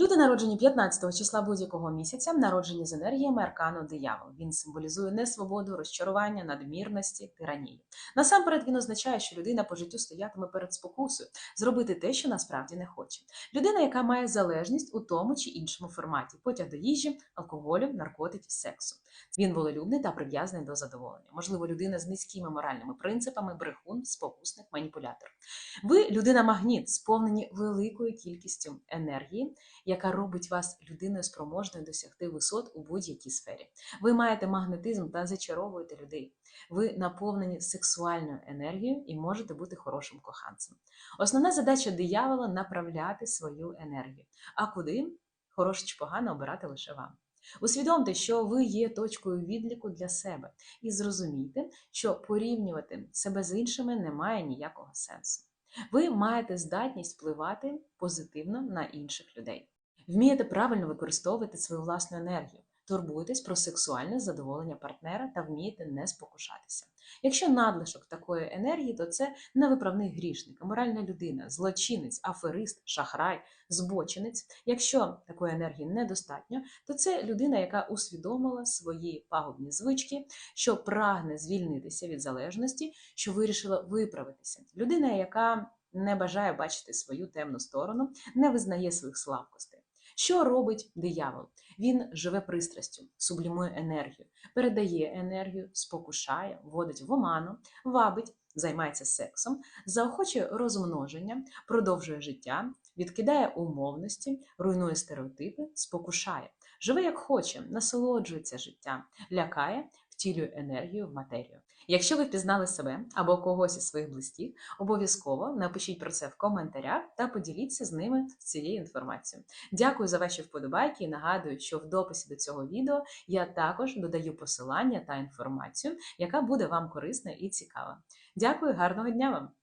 Люди, народжені 15 числа будь-якого місяця, народжені з енергіями аркану диявол. Він символізує несвободу, розчарування, надмірності, тиранію. Насамперед він означає, що людина по життю стоятиме перед спокусою зробити те, що насправді не хоче. Людина, яка має залежність у тому чи іншому форматі, потяг до їжі, алкоголю, наркотиків, сексу. Він волелюбний та прив'язаний до задоволення. Можливо, людина з низькими моральними принципами, брехун, спокусник, маніпулятор. Ви людина магніт, сповнені великою кількістю енергії, яка робить вас людиною спроможною досягти висот у будь-якій сфері. Ви маєте магнетизм та зачаровуєте людей. Ви наповнені сексуальною енергією і можете бути хорошим коханцем. Основна задача диявола направляти свою енергію. А куди хороше чи погано обирати лише вам. Усвідомте, що ви є точкою відліку для себе, і зрозумійте, що порівнювати себе з іншими немає ніякого сенсу. Ви маєте здатність впливати позитивно на інших людей. Вмієте правильно використовувати свою власну енергію, турбуєтесь про сексуальне задоволення партнера та вмієте не спокушатися. Якщо надлишок такої енергії, то це невиправний грішник, аморальна людина, злочинець, аферист, шахрай, збочинець. Якщо такої енергії недостатньо, то це людина, яка усвідомила свої пагубні звички, що прагне звільнитися від залежності, що вирішила виправитися. Людина, яка не бажає бачити свою темну сторону, не визнає своїх слабкостей. Що робить диявол? Він живе пристрастю, сублімує енергію, передає енергію, спокушає, вводить в оману, вабить, займається сексом, заохочує розмноження, продовжує життя, відкидає умовності, руйнує стереотипи, спокушає, живе як хоче, насолоджується життям, лякає, втілює енергію в матерію. Якщо ви впізнали себе або когось із своїх близьких, обов'язково напишіть про це в коментарях та поділіться з ними цією інформацією. Дякую за ваші вподобайки і нагадую, що в дописі до цього відео я також додаю посилання та інформацію, яка буде вам корисна і цікава. Дякую, гарного дня вам!